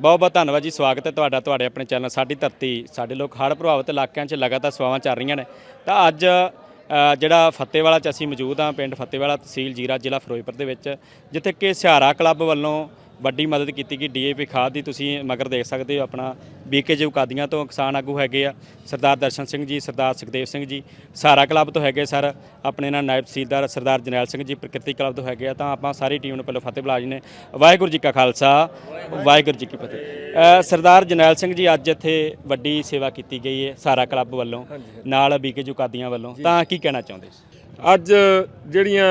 ਬਹੁਤ ਬਹੁਤ ਧੰਨਵਾਦ ਜੀ, ਸਵਾਗਤ ਹੈ ਤੁਹਾਡਾ, ਤੁਹਾਡੇ ਆਪਣੇ ਚੈਨਲ ਸਾਡੀ ਧਰਤੀ, ਸਾਡੇ ਲੋਕ ਹੜ੍ਹ ਪ੍ਰਭਾਵਿਤ ਇਲਾਕਿਆਂ 'ਚ ਲਗਾਤਾਰ ਸਵਾਵਾਂ ਚੱਲ ਰਹੀਆਂ ਨੇ। ਤਾਂ ਅੱਜ ਜਿਹੜਾ ਫੱਤੇਵਾਲਾ 'ਚ ਅਸੀਂ ਮੌਜੂਦ ਹਾਂ, ਪਿੰਡ ਫੱਤੇਵਾਲਾ ਤਹਿਸੀਲ ਜੀਰਾ ਜ਼ਿਲ੍ਹਾ ਫਿਰੋਜ਼ਪੁਰ ਦੇ ਵਿੱਚ, ਜਿੱਥੇ ਕਿ ਸਿਹਾਰਾ ਕਲੱਬ ਵੱਲੋਂ ਵੱਡੀ ਮਦਦ ਕੀਤੀ ਗਈ ਡੀਏਪੀ ਖਾਦ ਦੀ ਤੁਸੀਂ ਮਗਰ ਦੇਖ ਸਕਦੇ ਹੋ ਆਪਣਾ ਬੀਕੇ ਜੀ ਕਾਦੀਆਂ ਤੋਂ ਕਿਸਾਨ ਆਗੂ ਹੈਗੇ ਆ ਸਰਦਾਰ ਦਰਸ਼ਨ ਸਿੰਘ ਜੀ ਸਰਦਾਰ ਸੁਖਦੇਵ ਸਿੰਘ ਜੀ ਸਹਾਰਾ ਕਲੱਬ ਤੋਂ ਹੈਗੇ ਸਰ ਆਪਣੇ ਨਾਲ ਨਾਇਬ ਤਹਿਸੀਲਦਾਰ ਸਰਦਾਰ ਜਰਨੈਲ ਸਿੰਘ ਜੀ ਪ੍ਰਕਿਰਤੀ ਕਲੱਬ ਤੋਂ ਹੈਗੇ ਆ ਤਾਂ ਆਪਾਂ ਸਾਰੀ ਟੀਮ ਨੂੰ ਪਹਿਲਾਂ ਫਤਿਹ ਬੁਲਾ ਜੀ ਨੇ। ਵਾਹਿਗੁਰੂ ਜੀ ਕਾ ਖਾਲਸਾ ਵਾਹਿਗੁਰੂ ਜੀ ਕੀ ਫਤਿਹ। ਸਰਦਾਰ ਜਰਨੈਲ ਸਿੰਘ ਜੀ ਅੱਜ ਇੱਥੇ ਵੱਡੀ ਸੇਵਾ ਕੀਤੀ ਗਈ ਹੈ ਸਹਾਰਾ ਕਲੱਬ ਵੱਲੋਂ ਨਾਲ ਬੀਕੇ ਜੀ ਕਾਦੀਆਂ ਵੱਲੋਂ ਤਾਂ ਕੀ ਕਹਿਣਾ ਚਾਹੁੰਦੇ ਅੱਜ ਜਿਹੜੀਆਂ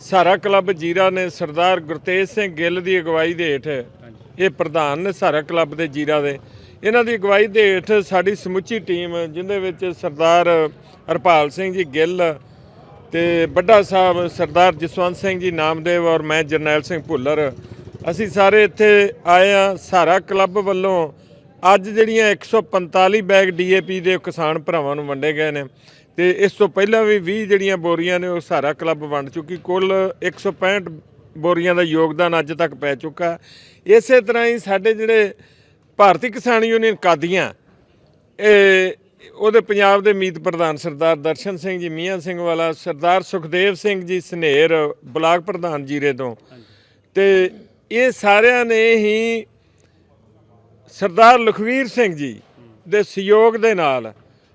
ਸਾਰਾ ਕਲੱਬ ਜੀਰਾ ਨੇ ਸਰਦਾਰ ਗੁਰਤੇਜ ਸਿੰਘ ਗਿੱਲ ਦੀ ਅਗਵਾਈ ਦੇ ਹੇਠ ਇਹ ਪ੍ਰਧਾਨ ਨੇ ਸਾਰਾ ਕਲੱਬ ਦੇ ਜੀਰਾ ਦੇ। ਇਹਨਾਂ ਦੀ ਅਗਵਾਈ ਦੇ ਹੇਠ ਸਾਡੀ ਸਮੁੱਚੀ ਟੀਮ ਜਿੰਦੇ ਵਿੱਚ ਸਰਦਾਰ ਹਰਪਾਲ ਸਿੰਘ ਜੀ ਗਿੱਲ ਤੇ ਵੱਡਾ ਸਾਹਿਬ ਸਰਦਾਰ ਜਸਵੰਤ ਸਿੰਘ ਜੀ ਨਾਮਦੇਵ ਔਰ ਮੈਂ ਜਰਨੈਲ ਸਿੰਘ ਭੁੱਲਰ ਅਸੀਂ ਸਾਰੇ ਇੱਥੇ ਆਏ ਆ ਸਾਰਾ ਕਲੱਬ ਵੱਲੋਂ। ਅੱਜ ਜਿਹੜੀਆਂ 145 ਬੈਗ ਡੀਏਪੀ ਦੇ ਕਿਸਾਨ ਭਰਾਵਾਂ ਨੂੰ ਵੰਡੇ ਗਏ ਨੇ। ਤੇ ਇਸ ਤੋਂ ਪਹਿਲਾਂ ਵੀ 20 ਜਿਹੜੀਆਂ ਬੋਰੀਆਂ ਨੇ ਉਹ ਸਾਰਾ ਕਲੱਬ ਵੰਡ ਚੁੱਕੀ। ਕੁੱਲ 165 ਬੋਰੀਆਂ ਦਾ ਯੋਗਦਾਨ ਅੱਜ ਤੱਕ ਪੈ ਚੁੱਕਾ। ਇਸੇ ਤਰ੍ਹਾਂ ਹੀ ਸਾਡੇ ਜਿਹੜੇ ਭਾਰਤੀ ਕਿਸਾਨ ਯੂਨੀਅਨ ਕਾਦੀਆਂ, ਇਹ ਉਹਦੇ ਪੰਜਾਬ ਦੇ ਮੀਤ ਪ੍ਰਧਾਨ ਸਰਦਾਰ ਦਰਸ਼ਨ ਸਿੰਘ ਜੀ, ਮੀਆਂ ਸਿੰਘ ਵਾਲਾ, ਸਰਦਾਰ ਸੁਖਦੇਵ ਸਿੰਘ ਜੀ ਸਨੇਰ, ਬਲਾਕ ਪ੍ਰਧਾਨ ਜੀਰੇ ਤੋਂ। ਤੇ ਇਹ ਸਾਰਿਆਂ ਨੇ ਹੀ ਸਰਦਾਰ ਲਖਵੀਰ ਸਿੰਘ ਜੀ ਦੇ ਸਹਿਯੋਗ ਦੇ ਨਾਲ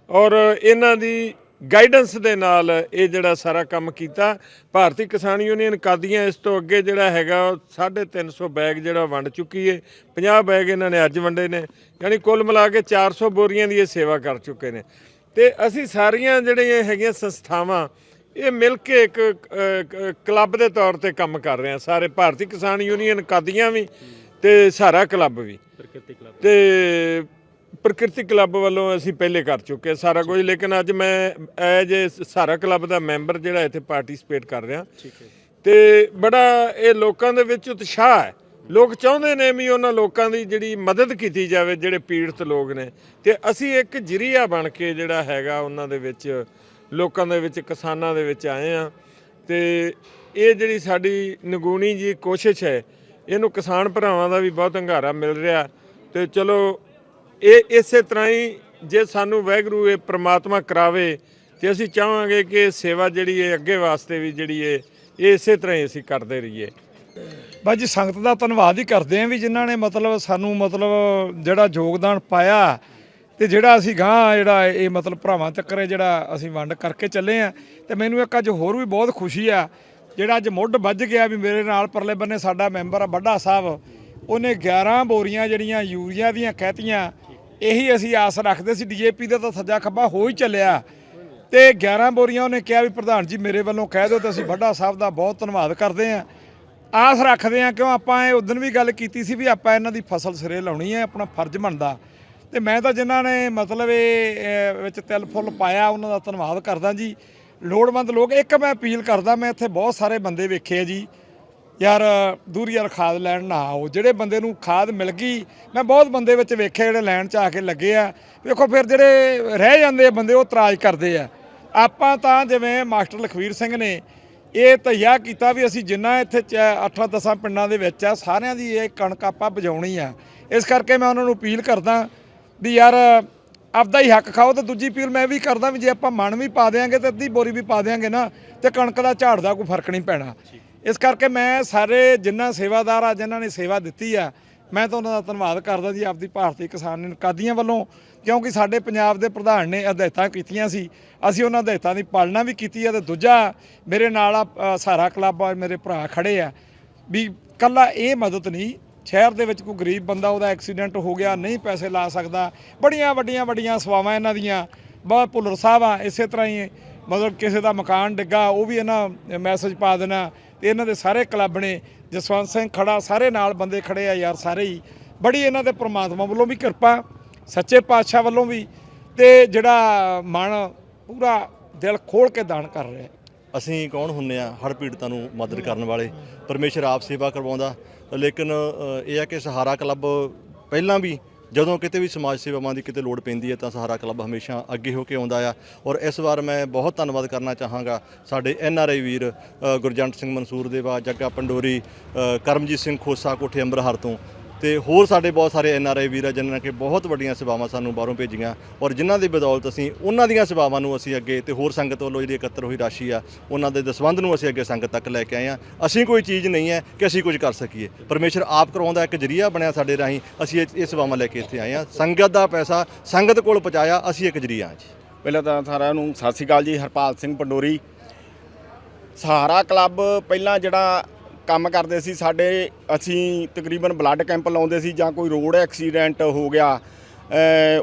ਔਰ ਇਹਨਾਂ ਦੀ ਗਾਈਡੈਂਸ ਦੇ ਨਾਲ ਇਹ ਜਿਹੜਾ ਸਾਰਾ ਕੰਮ ਕੀਤਾ। ਭਾਰਤੀ ਕਿਸਾਨ ਯੂਨੀਅਨ ਕਾਦੀਆਂ ਇਸ ਤੋਂ ਅੱਗੇ ਜਿਹੜਾ ਹੈਗਾ ਉਹ 350 ਬੈਗ ਜਿਹੜਾ ਵੰਡ ਚੁੱਕੀ ਹੈ 50 ਬੈਗ ਇਹਨਾਂ ਨੇ ਅੱਜ ਵੰਡੇ ਨੇ। ਯਾਨੀ ਕੁੱਲ ਮਿਲਾ ਕੇ 400 ਬੋਰੀਆਂ ਦੀ ਇਹ ਸੇਵਾ ਕਰ ਚੁੱਕੇ ਨੇ। ਤੇ ਅਸੀਂ ਸਾਰੀਆਂ ਜਿਹੜੀਆਂ ਹੈਗੀਆਂ ਸੰਸਥਾਵਾਂ ਇਹ ਮਿਲ ਕੇ ਇੱਕ ਕਲੱਬ ਦੇ ਤੌਰ ਤੇ ਕੰਮ ਕਰ ਰਹੇ ਆ। ਸਾਰੇ ਭਾਰਤੀ ਕਿਸਾਨ ਯੂਨੀਅਨ ਕਾਦੀਆਂ ਵੀ ਤੇ ਸਾਰਾ ਕਲੱਬ ਵੀ। ਤੇ ਪ੍ਰਕਿਰਤੀ ਕਲੱਬ ਵੱਲੋਂ ਅਸੀਂ ਪਹਿਲੇ ਕਰ ਚੁੱਕੇ ਸਾਰਾ ਕੁਝ ਲੇਕਿਨ ਅੱਜ ਮੈਂ ਐਜ ਸਾਰਾ ਕਲੱਬ ਦਾ ਮੈਂਬਰ ਜਿਹੜਾ ਇੱਥੇ ਪਾਰਟਿਸਿਪੇਟ ਕਰ ਰਿਹਾ। ਠੀਕ ਹੈ ਤੇ ਬੜਾ ਇਹ ਲੋਕਾਂ ਦੇ ਵਿੱਚ ਉਤਸ਼ਾਹ ਹੈ। ਲੋਕ ਚਾਹੁੰਦੇ ਨੇ ਵੀ ਉਹਨਾਂ ਲੋਕਾਂ ਦੀ ਜਿਹੜੀ ਮਦਦ ਕੀਤੀ ਜਾਵੇ ਜਿਹੜੇ ਪੀੜਤ ਲੋਕ ਨੇ। ਤੇ ਅਸੀਂ ਇੱਕ ਜਰੀਆ ਬਣ ਕੇ ਜਿਹੜਾ ਹੈਗਾ ਉਹਨਾਂ ਦੇ ਵਿੱਚ ਲੋਕਾਂ ਦੇ ਵਿੱਚ ਕਿਸਾਨਾਂ ਦੇ ਵਿੱਚ ਆਏ ਆ ਤੇ ਇਹ ਜਿਹੜੀ ਸਾਡੀ ਨਗੂਣੀ ਜੀ ਕੋਸ਼ਿਸ਼ ਹੈ ਇਹਨੂੰ ਕਿਸਾਨ ਭਰਾਵਾਂ ਦਾ ਵੀ ਬਹੁਤ ਹੰਗਾਰਾ ਮਿਲ ਰਿਹਾ। ਤੇ ਚਲੋ ਇਹ ਇਸੇ ਤਰ੍ਹਾਂ ਹੀ ਜੇ ਸਾਨੂੰ ਵੈਗਰੂ ਇਹ ਪ੍ਰਮਾਤਮਾ ਕਰਾਵੇ ਤੇ ਅਸੀਂ ਚਾਹਾਂਗੇ ਕਿ ਸੇਵਾ ਜਿਹੜੀ ਹੈ ਅੱਗੇ ਵਾਸਤੇ ਵੀ ਜਿਹੜੀ ਹੈ ਇਹ ਇਸੇ ਤਰ੍ਹਾਂ ਹੀ ਅਸੀਂ ਕਰਦੇ ਰਹੀਏ। ਬਾਜੀ ਸੰਗਤ ਦਾ ਧੰਨਵਾਦ ਹੀ ਕਰਦੇ ਆਂ ਵੀ ਜਿਨ੍ਹਾਂ ਨੇ ਮਤਲਬ ਸਾਨੂੰ ਮਤਲਬ ਜਿਹੜਾ ਯੋਗਦਾਨ ਪਾਇਆ ਤੇ ਜਿਹੜਾ ਅਸੀਂ ਗਾਂ ਜਿਹੜਾ ਇਹ ਮਤਲਬ ਭਰਾਵਾਂ ਤੱਕ ਇਹ ਜਿਹੜਾ ਅਸੀਂ ਵੰਡ ਕਰਕੇ ਚੱਲੇ ਆ ਤੇ ਮੈਨੂੰ ਇੱਕ ਅੱਜ ਹੋਰ ਵੀ ਬਹੁਤ ਖੁਸ਼ੀ ਆ, ਜਿਹੜਾ ਅੱਜ ਮੁੱਢ ਵੱਜ ਗਿਆ ਵੀ ਮੇਰੇ ਨਾਲ ਪਰਲੇ ਬੰਨੇ ਸਾਡਾ ਮੈਂਬਰ ਆ, ਵੱਡਾ ਸਾਹਿਬ। ਉਹਨੇ 11 ਬੋਰੀਆਂ ਜਿਹੜੀਆਂ ਯੂਰੀਆ ਦੀਆਂ ਕਹਿਤੀਆਂ ਇਹੀ ਅਸੀਂ ਆਸ ਰੱਖਦੇ ਸੀ, ਡੀਏਪੀ ਦਾ ਤਾਂ ਸੱਜਾ ਖੱਬਾ ਹੋ ਹੀ ਚੱਲਿਆ। ਤੇ 11 ਬੋਰੀਆਂ ਉਹਨੇ ਕਿਹਾ ਵੀ ਪ੍ਰਧਾਨ ਜੀ ਮੇਰੇ ਵੱਲੋਂ ਕਹਿ ਦਿਓ ਤੇ ਅਸੀਂ ਵੱਡਾ ਸਾਹਿਬ ਦਾ ਬਹੁਤ ਧੰਨਵਾਦ ਕਰਦੇ ਆਂ ਆਸ ਰੱਖਦੇ ਆਂ ਕਿਉਂ ਆਪਾਂ ਇਹ ਉਦੋਂ ਵੀ ਗੱਲ ਕੀਤੀ ਸੀ ਵੀ ਆਪਾਂ ਇਹਨਾਂ ਦੀ ਫਸਲ ਸਿਰੇ ਲਾਉਣੀ ਹੈ, ਆਪਣਾ ਫਰਜ਼ ਬਣਦਾ। ਤੇ ਮੈਂ ਤਾਂ ਜਿਨ੍ਹਾਂ ਨੇ ਮਤਲਬ ਇਹ ਵਿੱਚ ਤਿਲ ਫੁੱਲ ਪਾਇਆ, ਉਹਨਾਂ ਦਾ ਧੰਨਵਾਦ ਕਰਦਾ ਜੀ। ਲੋੜਵੰਦ ਲੋਕ, ਇੱਕ ਮੈਂ ਅਪੀਲ ਕਰਦਾ, ਮੈਂ ਇੱਥੇ ਬਹੁਤ ਸਾਰੇ ਬੰਦੇ ਵੇਖੇ ਆ ਜੀ। ਯਾਰ, ਦੂਰ ਯਾਰ ਖਾਦ ਲੈਣ ਨਾ ਆਓ। ਜਿਹੜੇ ਬੰਦੇ ਨੂੰ ਖਾਦ ਮਿਲ ਗਈ, ਮੈਂ ਬਹੁਤ ਬੰਦੇ ਵਿੱਚ ਵੇਖੇ ਜਿਹੜੇ ਲੈਣ ਚ ਆ ਕੇ ਲੱਗੇ ਆ। ਵੇਖੋ ਫਿਰ ਜਿਹੜੇ ਰਹਿ ਜਾਂਦੇ ਆ ਬੰਦੇ, ਉਹ ਤਰਾਜ ਕਰਦੇ ਆ। ਆਪਾਂ ਤਾਂ ਜਿਵੇਂ ਮਾਸਟਰ ਲਖਵੀਰ ਸਿੰਘ ਨੇ ਇਹ ਤਈਆ ਕੀਤਾ ਵੀ ਅਸੀਂ ਜਿੰਨਾ ਇੱਥੇ 8-10 ਪਿੰਡਾਂ ਦੇ ਵਿੱਚ ਆ, ਸਾਰਿਆਂ ਦੀ ਇਹ ਕਣਕ ਆਪਾਂ ਬਜਾਉਣੀ ਆ। ਇਸ ਕਰਕੇ ਮੈਂ ਉਹਨਾਂ ਨੂੰ ਅਪੀਲ ਕਰਦਾ ਵੀ ਯਾਰ, ਆਪਦਾ ਹੀ ਹੱਕ ਖਾਓ ਤੇ ਦੂਜੀ ਅਪੀਲ ਮੈਂ ਵੀ ਕਰਦਾ ਵੀ ਜੇ ਆਪਾਂ ਮਨ ਵੀ ਪਾ ਦੇਾਂਗੇ ਤੇ ਅੱਧੀ ਬੋਰੀ ਵੀ ਪਾ ਦੇਾਂਗੇ ਨਾ, ਤੇ ਕਣਕ ਦਾ ਝਾੜ ਦਾ ਕੋਈ ਫ਼ਰਕ ਨਹੀਂ ਪੈਣਾ। ਇਸ ਕਰਕੇ ਮੈਂ ਸਾਰੇ ਜਿੰਨਾ ਸੇਵਾਦਾਰ ਆ, ਜਿਨ੍ਹਾਂ ਨੇ ਸੇਵਾ ਦਿੱਤੀ ਆ, ਮੈਂ ਤਾਂ ਉਹਨਾਂ ਦਾ ਧੰਨਵਾਦ ਕਰਦਾ ਜੀ, ਆਪਦੀ ਭਾਰਤੀ ਕਿਸਾਨ ਕਾਦੀਆਂ ਵੱਲੋਂ, ਕਿਉਂਕਿ ਸਾਡੇ ਪੰਜਾਬ ਦੇ ਪ੍ਰਧਾਨ ਨੇ ਹਦਾਇਤਾਂ ਕੀਤੀਆਂ ਸੀ, ਅਸੀਂ ਉਹਨਾਂ ਹਦਾਇਤਾਂ ਦੀ ਪਾਲਣਾ ਵੀ ਕੀਤੀ ਆ ਤੇ ਦੂਜਾ, ਮੇਰੇ ਨਾਲ ਆ ਸਹਾਰਾ ਕਲੱਬ ਆ, ਮੇਰੇ ਭਰਾ ਖੜੇ ਆ, ਵੀ ਕੱਲਾ ਇਹ ਮਦਦ ਨਹੀਂ, ਸ਼ਹਿਰ ਦੇ ਵਿੱਚ ਕੋਈ ਗਰੀਬ ਬੰਦਾ ਉਹਦਾ ਐਕਸੀਡੈਂਟ ਹੋ ਗਿਆ, ਨਹੀਂ ਪੈਸੇ ਲਾ ਸਕਦਾ ਬੜੀਆਂ ਵੱਡੀਆਂ ਵੱਡੀਆਂ ਸੇਵਾਵਾਂ ਇਹਨਾਂ ਦੀਆਂ ਬਹੁਤ ਭੁੱਲਰ ਸਾਹਿਬ ਆ, ਇਸੇ ਤਰ੍ਹਾਂ ਹੀ ਮਤਲਬ ਕਿਸੇ ਦਾ ਮਕਾਨ ਡਿੱਗਾ, ਉਹ ਵੀ ਇਹਨਾਂ ਮੈਸੇਜ ਪਾ ਦੇਣਾ। ਤੇ ਇਹਨਾਂ ਦੇ ਸਾਰੇ ਕਲੱਬ ਨੇ, ਜਸਵੰਤ ਸਿੰਘ ਖੜਾ, ਸਾਰੇ ਨਾਲ ਬੰਦੇ ਖੜੇ ਆ ਯਾਰ, ਸਾਰੇ ਹੀ। ਬੜੀ ਇਹਨਾਂ ਦੇ ਪ੍ਰਮਾਤਮਾ ਵੱਲੋਂ ਵੀ ਕਿਰਪਾ, ਸੱਚੇ ਪਾਤਸ਼ਾਹ ਵੱਲੋਂ ਵੀ। ਤੇ ਜਿਹੜਾ ਮਨ ਪੂਰਾ ਦਿਲ ਖੋਲ ਕੇ ਦਾਨ ਕਰ ਰਿਹਾ ਅਸੀਂ ਕੌਣ ਹੁੰਨੇ ਆ ਹੜ੍ਹ ਪੀੜਤਾਂ ਨੂੰ ਮਦਦ ਕਰਨ ਵਾਲੇ? ਪਰਮੇਸ਼ਰ ਆਪ ਸੇਵਾ ਕਰਵਾਉਂਦਾ। ਲੇਕਿਨ ਇਹ ਆ ਕਿ ਸਹਾਰਾ ਕਲੱਬ ਪਹਿਲਾਂ ਵੀ ਜਦੋਂ ਕਿਤੇ ਵੀ ਸਮਾਜ ਸੇਵਾਵਾਂ ਦੀ ਕਿਤੇ ਲੋੜ ਪੈਂਦੀ ਹੈ ਤਾਂ ਸਹਾਰਾ ਕਲੱਬ ਹਮੇਸ਼ਾ ਅੱਗੇ ਹੋ ਕੇ ਆਉਂਦਾ ਆ। ਔਰ ਇਸ ਵਾਰ ਮੈਂ ਬਹੁਤ ਧੰਨਵਾਦ ਕਰਨਾ ਚਾਹਾਂਗਾ ਸਾਡੇ ਐਨ ਆਰ ਆਈ ਵੀਰ ਗੁਰਜੰਟ ਸਿੰਘ ਮਨਸੂਰ ਦੇਵਾ ਜੱਗਾ ਪੰਡੋਰੀ ਕਰਮਜੀਤ ਸਿੰਘ ਖੋਸਾ ਕੋਠੇ ਅੰਬਰਹਰ ਤੋਂ। ਤੇ ਹੋਰ ਸਾਡੇ ਬਹੁਤ ਸਾਰੇ ਐਨ ਆਰ ਆਈ ਵੀਰ ਆ ਜਿਨ੍ਹਾਂ ਨੇ ਕਿ ਬਹੁਤ ਵੱਡੀਆਂ ਸੇਵਾਵਾਂ ਸਾਨੂੰ ਬਾਹਰੋਂ ਭੇਜੀਆਂ ਔਰ ਜਿਨ੍ਹਾਂ ਦੀ ਬਦੌਲਤ ਅਸੀਂ ਉਹਨਾਂ ਦੀਆਂ ਸੇਵਾਵਾਂ ਨੂੰ ਅਸੀਂ ਅੱਗੇ ਤੇ ਹੋਰ ਸੰਗਤ ਵੱਲੋਂ ਜਿਹੜੀ ਇਕੱਤਰ ਹੋਈ ਰਾਸ਼ੀ ਆ, ਉਹਨਾਂ ਦੇ ਦਸਵੰਧ ਨੂੰ ਅਸੀਂ ਅੱਗੇ ਸੰਗਤ ਤੱਕ ਲੈ ਕੇ ਆਏ ਆ ਅਸੀਂ ਕੋਈ ਚੀਜ਼ ਨਹੀਂ ਹੈ ਕਿ ਅਸੀਂ ਕੁਝ ਕਰ ਸਕੀਏ। ਪਰਮੇਸ਼ਰ ਆਪ ਕਰਵਾਉਂਦਾ ਇੱਕ ਜਰੀਆ ਬਣਿਆ ਸਾਡੇ ਰਾਹੀਂ, ਅਸੀਂ ਇਹ ਇਹ ਸੇਵਾਵਾਂ ਲੈ ਕੇ ਇੱਥੇ ਆਏ ਆ ਸੰਗਤ ਦਾ ਪੈਸਾ ਸੰਗਤ ਕੋਲ ਪਹੁੰਚਾਇਆ, ਅਸੀਂ ਇੱਕ ਜਰੀਆ ਹਾਂ ਜੀ। ਪਹਿਲਾਂ ਤਾਂ ਸਾਰਿਆਂ ਨੂੰ ਸਤਿ ਸ਼੍ਰੀ ਅਕਾਲ ਜੀ, ਹਰਪਾਲ ਸਿੰਘ ਪੰਡੋਰੀ। ਸਹਾਰਾ ਕਲੱਬ ਪਹਿਲਾਂ ਜਿਹੜਾ ਕੰਮ ਕਰਦੇ ਸੀ, ਸਾਡੇ ਅਸੀਂ ਤਕਰੀਬਨ ਬਲੱਡ ਕੈਂਪ ਲਾਉਂਦੇ ਸੀ ਜਾਂ ਕੋਈ ਰੋਡ ਐਕਸੀਡੈਂਟ ਹੋ ਗਿਆ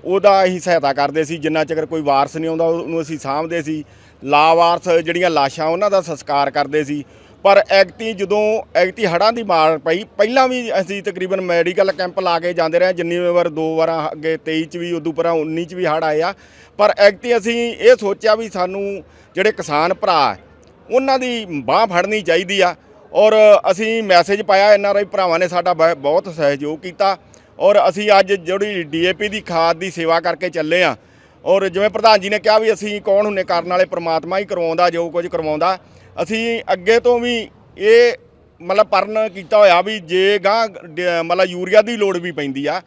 ਉਹਦਾ ਅਸੀਂ ਸਹਾਇਤਾ ਕਰਦੇ ਸੀ, ਜਿੰਨਾ ਚਿਰ ਕੋਈ ਵਾਰਸ ਨਹੀਂ ਆਉਂਦਾ ਉਹਨੂੰ ਅਸੀਂ ਸਾਂਭਦੇ ਸੀ। ਲਾਵਾਰਸ ਜਿਹੜੀਆਂ ਲਾਸ਼ਾਂ, ਉਹਨਾਂ ਦਾ ਸੰਸਕਾਰ ਕਰਦੇ ਸੀ। ਪਰ ਐਗਤੀ ਜਦੋਂ ਐਗਤੀ ਹੜਾਂ ਦੀ ਮਾਰ ਪਈ, ਪਹਿਲਾਂ ਵੀ ਅਸੀਂ ਤਕਰੀਬਨ ਮੈਡੀਕਲ ਕੈਂਪ ਲਾ ਕੇ ਜਾਂਦੇ ਰਹੇ, ਜਿੰਨੀ ਵਾਰ ਦੋ ਵਾਰਾਂ ਅੱਗੇ 23 ਚ ਵੀ, ਉਦੋਂ ਪਰਾਂ 19 ਚ ਵੀ ਹੜ ਆਏ ਆ। ਪਰ ਐਗਤੀ ਅਸੀਂ ਇਹ ਸੋਚਿਆ ਵੀ ਸਾਨੂੰ ਜਿਹੜੇ ਕਿਸਾਨ ਭਰਾ, ਉਹਨਾਂ ਦੀ ਬਾਹ ਫੜਨੀ ਚਾਹੀਦੀ ਆ। ਔਰ ਅਸੀਂ ਮੈਸੇਜ ਪਾਇਆ ਐਨ ਆਰ ਆਈ ਭਰਾਵਾਂ ਨੇ ਸਾਡਾ ਬ- ਬਹੁਤ ਸਹਿਯੋਗ ਕੀਤਾ। ਔਰ ਅਸੀਂ ਅੱਜ ਜਿਹੜੀ ਡੀਏਪੀ ਦੀ ਖਾਦ ਦੀ ਸੇਵਾ ਕਰਕੇ ਚੱਲੇ ਆ। ਔਰ ਜਿਵੇਂ ਪ੍ਰਧਾਨ ਜੀ ਨੇ ਕਿਹਾ ਵੀ ਅਸੀਂ ਕੌਣ ਹੁੰਨੇ, ਕਰਨ ਵਾਲੇ ਪ੍ਰਮਾਤਮਾ ਹੀ ਕਰਵਾਉਂਦਾ, ਜੋ ਕੁਝ ਕਰਵਾਉਂਦਾ। ਅਸੀਂ ਅੱਗੇ ਤੋਂ ਵੀ ਇਹ ਮਤਲਬ ਪਰਨ ਕੀਤਾ ਹੋਇਆ ਵੀ ਜੇ ਗਾਂ ਮਤਲਬ ਯੂਰੀਆ ਦੀ ਲੋੜ ਵੀ ਪੈਂਦੀ ਆ।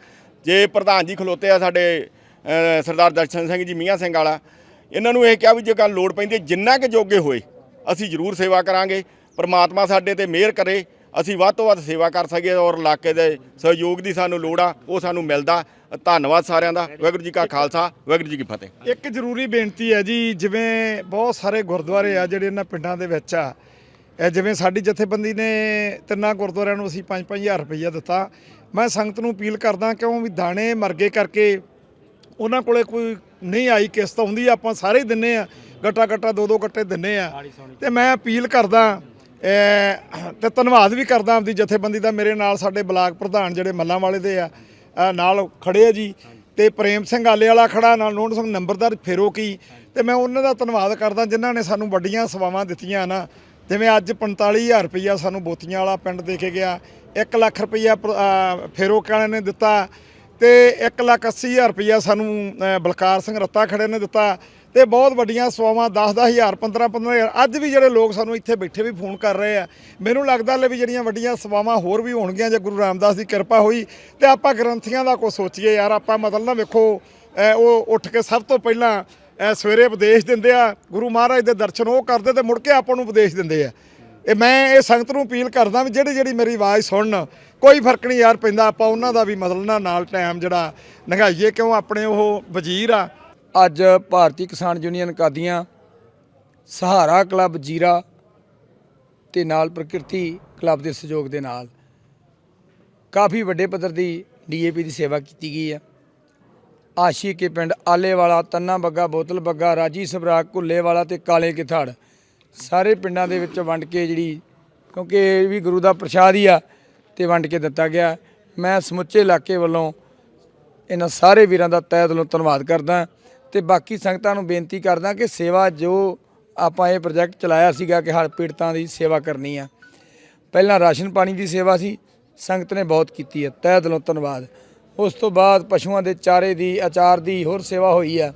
ਜੇ ਪ੍ਰਧਾਨ ਜੀ ਖਲੋਤੇ ਆ ਸਾਡੇ ਸਰਦਾਰ ਦਰਸ਼ਨ ਸਿੰਘ ਜੀ, ਮੀਆਂ ਸਿੰਘ ਵਾਲਾ, ਇਹਨਾਂ ਨੂੰ ਇਹ ਕਿਹਾ ਵੀ ਜੇ ਗੱਲ ਲੋੜ ਪੈਂਦੀ ਹੈ ਜਿੰਨਾ ਕਿ ਜੋਗੇ ਹੋਏ, ਅਸੀਂ ਜ਼ਰੂਰ ਸੇਵਾ ਕਰਾਂਗੇ। ਪ੍ਰਮਾਤਮਾ ਸਾਡੇ ਤੇ ਮਿਹਰ ਕਰੇ ਅਸੀਂ ਵੱਧ ਤੋਂ ਵੱਧ ਸੇਵਾ ਕਰ ਸਕੀਏ ਔਰ ਇਲਾਕੇ ਦੇ ਸਹਿਯੋਗ ਦੀ ਸਾਨੂੰ ਲੋੜ ਆ ਉਹ ਸਾਨੂੰ ਮਿਲਦਾ। ਧੰਨਵਾਦ ਸਾਰਿਆਂ ਦਾ ਵਾਹਿਗੁਰੂ ਜੀ ਕਾ ਖਾਲਸਾ ਵਾਹਿਗੁਰੂ ਜੀ ਕੀ ਫਤਿਹ। ਇੱਕ ਜ਼ਰੂਰੀ ਬੇਨਤੀ ਹੈ ਜੀ ਜਿਵੇਂ ਬਹੁਤ ਸਾਰੇ ਗੁਰਦੁਆਰੇ ਆ ਜਿਹੜੇ ਇਹਨਾਂ ਪਿੰਡਾਂ ਦੇ ਵਿੱਚ ਆ ਇਹ ਜਿਵੇਂ ਸਾਡੀ ਜਥੇਬੰਦੀ ਨੇ ਤਿੰਨਾਂ ਗੁਰਦੁਆਰਿਆਂ ਨੂੰ ਅਸੀਂ 5-5000 ਰੁਪਈਆ ਦਿੱਤਾ। ਮੈਂ ਸੰਗਤ ਨੂੰ ਅਪੀਲ ਕਰਦਾ ਕਿਉਂ ਵੀ ਦਾਣੇ ਮਰਗੇ ਕਰਕੇ ਉਹਨਾਂ ਕੋਲੇ ਕੋਈ ਨਹੀਂ ਆਈ ਕਿਸ਼ਤ ਆਉਂਦੀ ਆ, ਆਪਾਂ ਸਾਰੇ ਹੀ ਦਿੰਨੇ ਆ ਗੱਟਾ ਗੱਟਾ ਦੋ ਦੋ ਗੱਟੇ ਦਿੰਨੇ ਆ। ਤੇ ਮੈਂ ਅਪੀਲ ਕਰਦਾ ਤੇ ਧੰਨਵਾਦ ਵੀ ਕਰਦਾ ਆਪਦੀ ਜਥੇਬੰਦੀ ਦਾ ਮੇਰੇ ਨਾਲ ਸਾਡੇ ਬਲਾਕ ਪ੍ਰਧਾਨ ਜਿਹੜੇ ਮੱਲਾਂ ਵਾਲੇ ਦੇ ਆ ਨਾਲ ਖੜੇ ਆ ਜੀ। ਤੇ ਪ੍ਰੇਮ ਸਿੰਘ ਆਲੇ ਵਾਲਾ ਖੜਾ, ਨਾਲ ਨੋਟ ਸਿੰਘ ਨੰਬਰਦਾਰ ਫੇਰੋ ਕੀ। ਤੇ ਮੈਂ ਉਹਨਾਂ ਦਾ ਧੰਨਵਾਦ ਕਰਦਾ ਜਿਨ੍ਹਾਂ ਨੇ ਸਾਨੂੰ ਵੱਡੀਆਂ ਸੇਵਾਵਾਂ ਦਿੱਤੀਆਂ ਨਾ। ਜਿਵੇਂ ਅੱਜ 45000 ਰੁਪਈਆ ਸਾਨੂੰ ਬੋਤੀਆਂ ਵਾਲਾ ਪਿੰਡ ਦੇ ਕੇ ਗਿਆ 1 ਲੱਖ ਰੁਪਈਆ ਪ੍ਰ- ਵਾਲੇ ਨੇ ਦਿੱਤਾ। ਤੇ 1 ਲੱਖ 80000 ਰੁਪਈਆ ਸਾਨੂੰ ਬਲਕਾਰ ਸਿੰਘ ਰੱਤਾ ਖੜੇ ਨੇ ਦਿੱਤਾ। ਤੇ ਬਹੁਤ ਵੱਡੀਆਂ ਸੇਵਾਵਾਂ 10 10000 15 15000 ਅੱਜ ਵੀ ਜਿਹੜੇ ਲੋਕ ਸਾਨੂੰ ਇੱਥੇ ਬੈਠੇ ਵੀ ਫੋਨ ਕਰ ਰਹੇ ਆ, ਮੈਨੂੰ ਲੱਗਦਾ ਲੈ ਵੀ ਜਿਹੜੀਆਂ ਵੱਡੀਆਂ ਸੇਵਾਵਾਂ ਹੋਰ ਵੀ ਹੋਣਗੀਆਂ, ਜੇ ਗੁਰੂ ਰਾਮਦਾਸ ਦੀ ਕਿਰਪਾ ਹੋਈ, ਤੇ ਆਪਾਂ ਗ੍ਰੰਥੀਆਂ ਦਾ ਕੁਝ ਸੋਚੀਏ ਯਾਰ, ਆਪਾਂ ਮਤਲਬ ਨਾ ਵੇਖੋ ਉਹ ਉੱਠ ਕੇ ਸਭ ਤੋਂ ਪਹਿਲਾਂ ਸਵੇਰੇ ਉਪਦੇਸ਼ ਦਿੰਦੇ ਆ, ਗੁਰੂ ਮਹਾਰਾਜ ਦੇ ਦਰਸ਼ਨ ਉਹ ਕਰਦੇ ਤੇ ਮੁੜ ਕੇ ਆਪਾਂ ਨੂੰ ਉਪਦੇਸ਼ ਦਿੰਦੇ ਆ। ਇਹ ਮੈਂ ਇਹ ਸੰਗਤ ਨੂੰ ਅਪੀਲ ਕਰਦਾ ਵੀ ਜਿਹੜੀ ਜਿਹੜੀ ਮੇਰੀ ਆਵਾਜ਼ ਸੁਣਨ, ਕੋਈ ਫ਼ਰਕ ਨਹੀਂ ਯਾਰ ਪੈਂਦਾ, ਆਪਾਂ ਉਹਨਾਂ ਦਾ ਵੀ ਮਤਲਬ ਨਾ ਨਾਲ ਟਾਈਮ ਜਿਹੜਾ ਲੰਘਾਈਏ ਕਿਉਂ ਆਪਣੇ ਉਹ ਵਜ਼ੀਰ ਆ ਅੱਜ ਭਾਰਤੀ ਕਿਸਾਨ ਯੂਨੀਅਨ ਕਾਦੀਆਂ ਸਹਾਰਾ ਕਲੱਬ ਜੀਰਾ ਤੇ ਨਾਲ ਪ੍ਰਕਿਰਤੀ ਕਲੱਬ ਦੇ ਸਹਿਯੋਗ ਦੇ ਨਾਲ ਕਾਫੀ ਵੱਡੇ ਪੱਧਰ ਦੀ ਡੀਏਪੀ ਦੀ ਸੇਵਾ ਕੀਤੀ ਗਈ ਹੈ। ਆਸ਼ੀ ਕੇ ਪਿੰਡ ਆਲੇਵਾਲਾ, ਤੰਨਾ ਬੱਗਾ, ਬੋਤਲ ਬੱਗਾ, ਰਾਜੀ ਸਬਰਾਕ ਕੁੱਲੇਵਾਲਾ ਤੇ ਕਾਲੇ ਕਿਥੜ ਸਾਰੇ ਪਿੰਡਾਂ ਦੇ ਵਿੱਚ ਵੰਡ ਕੇ ਜਿਹੜੀ ਕਿਉਂਕਿ ਇਹ ਵੀ ਗੁਰੂ ਦਾ ਪ੍ਰਸ਼ਾਦ ਹੀ ਆ ਤੇ ਵੰਡ ਕੇ ਦਿੱਤਾ ਗਿਆ। ਮੈਂ ਸਮੁੱਚੇ ਇਲਾਕੇ ਵੱਲੋਂ ਇਹਨਾਂ ਸਾਰੇ ਵੀਰਾਂ ਦਾ ਤਹਿ ਦਿਲੋਂ ਧੰਨਵਾਦ ਕਰਦਾ। ਤੇ ਬਾਕੀ ਸੰਗਤਾਂ ਨੂੰ ਬੇਨਤੀ ਕਰਦਾ ਕਿ ਸੇਵਾ ਜੋ ਆਪਾਂ ਇਹ ਪ੍ਰੋਜੈਕਟ ਚਲਾਇਆ ਸੀਗਾ ਕਿ ਹਰ ਪੀੜਤਾਂ ਦੀ ਸੇਵਾ ਕਰਨੀ ਆ। ਪਹਿਲਾਂ ਰਾਸ਼ਨ ਪਾਣੀ ਦੀ ਸੇਵਾ ਸੀ, ਸੰਗਤ ਨੇ ਬਹੁਤ ਕੀਤੀ ਹੈ ਤਹਿ ਦਿਲੋਂ ਧੰਨਵਾਦ। ਉਸ ਤੋਂ ਬਾਅਦ ਪਸ਼ੂਆਂ ਦੇ ਚਾਰੇ ਦੀ, ਅਚਾਰ ਦੀ ਹੋਰ ਸੇਵਾ ਹੋਈ ਆ।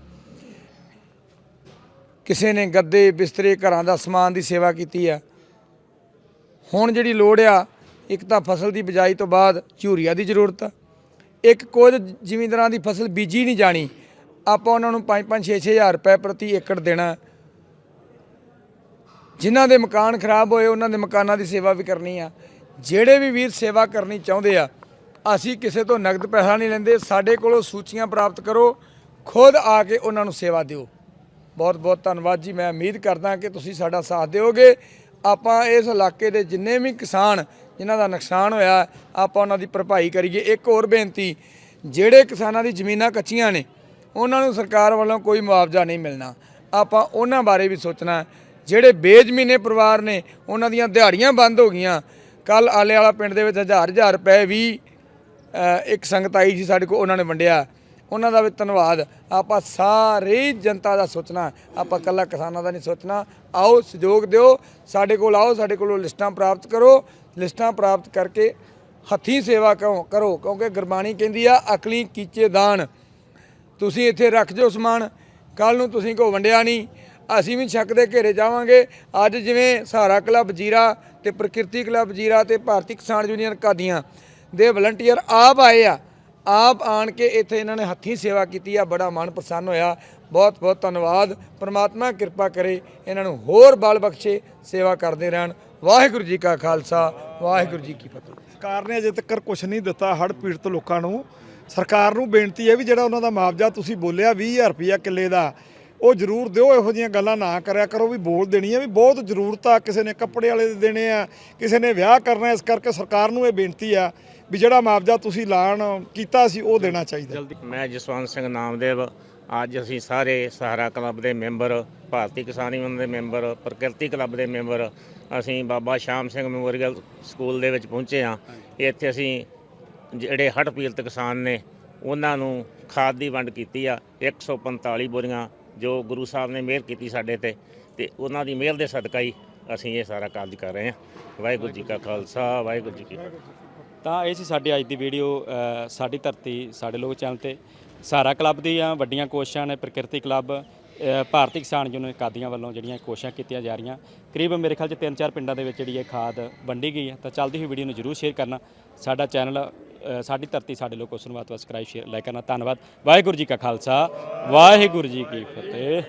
ਕਿਸੇ ਨੇ ਗੱਦੇ, ਬਿਸਤਰੇ, ਘਰਾਂ ਦਾ ਸਮਾਨ ਦੀ ਸੇਵਾ ਕੀਤੀ ਆ। ਹੁਣ ਜਿਹੜੀ ਲੋੜ ਆ, ਇੱਕ ਤਾਂ ਫਸਲ ਦੀ ਬਿਜਾਈ ਤੋਂ ਬਾਅਦ ਝੂਰੀਆ ਦੀ ਜ਼ਰੂਰਤ ਆ। ਇੱਕ ਕੁਝ ਜ਼ਿਮੀਂਦਾਰਾਂ ਦੀ ਫਸਲ ਬੀਜੀ ਨਹੀਂ ਜਾਣੀ। ਆਪਾਂ ਉਹਨਾਂ ਨੂੰ 5-5 6-6000 ਰੁਪਏ ਪ੍ਰਤੀ ਏਕੜ ਦੇਣਾ। ਜਿਨ੍ਹਾਂ ਦੇ ਮਕਾਨ ਖਰਾਬ ਹੋਏ, ਉਹਨਾਂ ਦੇ ਮਕਾਨਾਂ ਦੀ ਸੇਵਾ ਵੀ ਕਰਨੀ ਆ। ਜਿਹੜੇ ਵੀ ਵੀਰ ਸੇਵਾ ਕਰਨੀ ਚਾਹੁੰਦੇ ਆ, ਅਸੀਂ ਕਿਸੇ ਤੋਂ ਨਗਦ ਪੈਸਾ ਨਹੀਂ ਲੈਂਦੇ। ਸਾਡੇ ਕੋਲੋਂ ਸੂਚੀਆਂ ਪ੍ਰਾਪਤ ਕਰੋ, ਖੁਦ ਆ ਕੇ ਉਹਨਾਂ ਨੂੰ ਸੇਵਾ ਦਿਓ। ਬਹੁਤ ਬਹੁਤ ਧੰਨਵਾਦ ਜੀ। ਮੈਂ ਉਮੀਦ ਕਰਦਾ ਕਿ ਤੁਸੀਂ ਸਾਡਾ ਸਾਥ ਦਿਓਗੇ। ਆਪਾਂ ਇਸ ਇਲਾਕੇ ਦੇ ਜਿੰਨੇ ਵੀ ਕਿਸਾਨ ਜਿਨ੍ਹਾਂ ਦਾ ਨੁਕਸਾਨ ਹੋਇਆ, ਆਪਾਂ ਉਹਨਾਂ ਦੀ ਭਰਪਾਈ ਕਰੀਏ। ਇੱਕ ਹੋਰ ਬੇਨਤੀ, ਜਿਹੜੇ ਕਿਸਾਨਾਂ ਦੀ ਜ਼ਮੀਨਾਂ ਕੱਚੀਆਂ ਨੇ ਉਹਨਾਂ ਨੂੰ ਸਰਕਾਰ ਵੱਲੋਂ ਕੋਈ ਮੁਆਵਜ਼ਾ ਨਹੀਂ ਮਿਲਣਾ। ਆਪਾਂ ਉਹਨਾਂ ਬਾਰੇ ਵੀ ਸੋਚਣਾ ਜਿਹੜੇ ਬੇਜ਼ਮੀਨੇ ਪਰਿਵਾਰ ਨੇ, ਉਹਨਾਂ ਦੀਆਂ ਦਿਹਾੜੀਆਂ ਬੰਦ ਹੋ ਗਈਆਂ। ਕੱਲ ਆਲੇ ਵਾਲਾ ਪਿੰਡ ਦੇ ਵਿੱਚ ਹਜ਼ਾਰ ਹਜ਼ਾਰ ਰੁਪਏ ਵੀ ਇੱਕ ਸੰਗਤ ਆਈ ਸੀ ਸਾਡੇ ਕੋਲ, ਉਹਨਾਂ ਨੇ ਵੰਡਿਆ। ਉਹਨਾਂ ਦਾ ਵੀ ਧੰਨਵਾਦ। ਆਪਾਂ ਸਾਰੇ ਜਨਤਾ ਦਾ ਸੋਚਣਾ ਆਪਾਂ ਕੱਲਾ ਕਿਸਾਨਾਂ ਦਾ ਨਹੀਂ ਸੋਚਣਾ। ਆਓ, ਸਹਿਯੋਗ ਦਿਓ। ਸਾਡੇ ਕੋਲ ਆਓ, ਸਾਡੇ ਕੋਲੋਂ ਲਿਸਟਾਂ ਪ੍ਰਾਪਤ ਕਰੋ। ਲਿਸਟਾਂ ਪ੍ਰਾਪਤ ਕਰਕੇ ਹੱਥੀਂ ਸੇਵਾ ਕਰੋ ਕਰੋ। ਕਿਉਂਕਿ ਗੁਰਬਾਣੀ ਕਹਿੰਦੀ ਆ, ਅਕਲੀ ਕੀਚੇ ਦਾਨ। ਤੁਸੀਂ ਇੱਥੇ ਰੱਖ ਜੋ ਸਮਾਨ। ਕੱਲ ਨੂੰ ਤੁਸੀਂ ਕੋ ਵੰਡਿਆ ਨਹੀਂ। ਅਸੀਂ ਵੀ ਛੱਕ ਦੇ ਘੇਰੇ ਜਾਵਾਂਗੇ। ਅੱਜ ਜਿਵੇਂ ਸਹਾਰਾ ਕਲੱਬ ਜੀਰਾ ਤੇ ਪ੍ਰਕਿਰਤੀ ਕਲੱਬ ਜੀਰਾ ਤੇ ਭਾਰਤੀ ਕਿਸਾਨ ਯੂਨੀਅਨ ਕਾਦੀਆਂ ਦੇ ਵਲੰਟੀਅਰ ਆਪ ਆਏ ਆ। ਆਪ ਆਣ ਕੇ ਇੱਥੇ ਇਹਨਾਂ ਨੇ ਹੱਥੀਂ ਸੇਵਾ ਕੀਤੀ ਆ। ਬੜਾ ਮਨ ਪ੍ਰਸੰਨ ਹੋਇਆ। ਬਹੁਤ ਬਹੁਤ ਧੰਨਵਾਦ। ਪ੍ਰਮਾਤਮਾ ਕਿਰਪਾ ਕਰੇ ਇਹਨਾਂ ਨੂੰ ਹੋਰ ਬਲ ਬਖਸ਼ੇ, ਸੇਵਾ ਕਰਦੇ ਰਹਿਣ। ਵਾਹਿਗੁਰੂ ਜੀ ਕਾ ਖਾਲਸਾ। ਵਾਹਿਗੁਰੂ ਜੀ ਕੀ ਫਤਿਹ। ਸਰਕਾਰ ਨੇ ਅਜੇ ਤੱਕ ਕੁਝ ਨਹੀਂ ਦਿੱਤਾ ਹੜ੍ਹ ਪੀੜਤ ਲੋਕਾਂ ਨੂੰ। ਸਰਕਾਰ ਨੂੰ ਬੇਨਤੀ ਹੈ ਵੀ ਜਿਹੜਾ ਉਹਨਾਂ ਦਾ ਮੁਆਵਜ਼ਾ ਤੁਸੀਂ ਬੋਲਿਆ 20000 ਰੁਪਇਆ ਕਿੱਲੇ ਦਾ ਉਹ ਜ਼ਰੂਰ ਦਿਓ ਇਹੋ ਜਿਹੀਆਂ ਗੱਲਾਂ ਨਾ ਕਰਿਆ ਕਰੋ ਵੀ ਬੋਲ ਦੇਣੀ ਹੈ ਵੀ ਬਹੁਤ ਜ਼ਰੂਰਤ ਆ ਕਿਸੇ ਨੇ ਕੱਪੜੇ ਵਾਲੇ ਦੇ ਦੇਣੇ ਆ ਕਿਸੇ ਨੇ ਵਿਆਹ ਕਰਨਾ ਇਸ ਕਰਕੇ ਸਰਕਾਰ ਨੂੰ ਇਹ ਬੇਨਤੀ ਆ ਵੀ ਜਿਹੜਾ ਮੁਆਵਜ਼ਾ ਤੁਸੀਂ ਐਲਾਨ ਕੀਤਾ ਸੀ ਉਹ ਦੇਣਾ ਚਾਹੀਦਾ। ਮੈਂ ਜਸਵੰਤ ਸਿੰਘ ਨਾਮਦੇਵ ਅੱਜ ਅਸੀਂ ਸਾਰੇ ਸਹਾਰਾ ਕਲੱਬ ਦੇ ਮੈਂਬਰ ਭਾਰਤੀ ਕਿਸਾਨ ਯੂਨੀਅਨ ਦੇ ਮੈਂਬਰ ਪ੍ਰਕਿਰਤੀ ਕਲੱਬ ਦੇ ਮੈਂਬਰ ਅਸੀਂ ਬਾਬਾ ਸ਼ਾਮ ਸਿੰਘ ਮੈਮੋਰੀਅਲ ਸਕੂਲ ਦੇ ਵਿੱਚ ਪਹੁੰਚੇ ਹਾਂ। ਇੱਥੇ ਅਸੀਂ ਜਿਹੜੇ ਹੜ੍ਹ ਪੀੜਤ ਕਿਸਾਨ ਨੇ, ਉਹਨਾਂ ਨੂੰ ਖਾਦ ਦੀ ਵੰਡ ਕੀਤੀ ਆ 145 ਬੋਰੀਆਂ ਜੋ ਗੁਰੂ ਸਾਹਿਬ ਨੇ ਮਿਹਰ ਕੀਤੀ ਸਾਡੇ ਤੇ ਤੇ ਉਹਨਾਂ ਦੀ ਮਿਹਰ ਦੇ ਸਦਕਾ ਹੀ ਅਸੀਂ ਇਹ ਸਾਰਾ ਕਾਰਜ ਕਰ ਰਹੇ ਹਾਂ। ਵਾਹਿਗੁਰੂ ਜੀ ਕਾ ਖਾਲਸਾ, ਵਾਹਿਗੁਰੂ ਜੀ ਕੀ ਫਤਿਹ। ਤਾਂ ਇਹ ਸੀ ਸਾਡੀ ਅੱਜ ਦੀ ਵੀਡੀਓ ਸਾਡੀ ਧਰਤੀ, ਸਾਡੇ ਲੋਕ ਚੈਨਲ ਤੇ। ਸਾਰਾ ਕਲੱਬ ਦੀਆਂ ਵੱਡੀਆਂ ਕੋਸ਼ਿਸ਼ਾਂ ਨੇ, ਪ੍ਰਕਿਰਤੀ ਕਲੱਬ ਭਾਰਤੀ ਕਿਸਾਨ ਯੂਨੀਅਨ ਕਾਦੀਆਂ ਵੱਲੋਂ ਜਿਹੜੀਆਂ ਕੋਸ਼ਿਸ਼ਾਂ ਕੀਤੀਆਂ ਜਾ ਰਹੀਆਂ। ਕਰੀਬ ਮੇਰੇ ਖਿਆਲ 'ਚ ਤਿੰਨ ਚਾਰ ਪਿੰਡਾਂ ਦੇ ਵਿੱਚ ਜਿਹੜੀ ਇਹ ਖਾਦ ਵੰਡੀ ਗਈ ਹੈ। ਤਾਂ ਚੱਲਦੀ ਹੋਈ ਵੀਡੀਓ ਨੂੰ ਜਰੂਰ ਸ਼ੇਅਰ ਕਰਨਾ। ਸਾਡਾ ਚੈਨਲ ਸਾਡੀ ਧਰਤੀ ਸਾਡੇ ਲੋਕ ਉਸ ਨੂੰ ਬਾਤ ਸਬਸਕ੍ਰਾਈਬ ਸ਼ੇਅਰ ਲੈ ਕਰਨਾ। ਧੰਨਵਾਦ। ਵਾਹਿਗੁਰੂ ਜੀ ਕਾ ਖਾਲਸਾ। ਵਾਹਿਗੁਰੂ ਜੀ ਕੀ ਫਤਿਹ।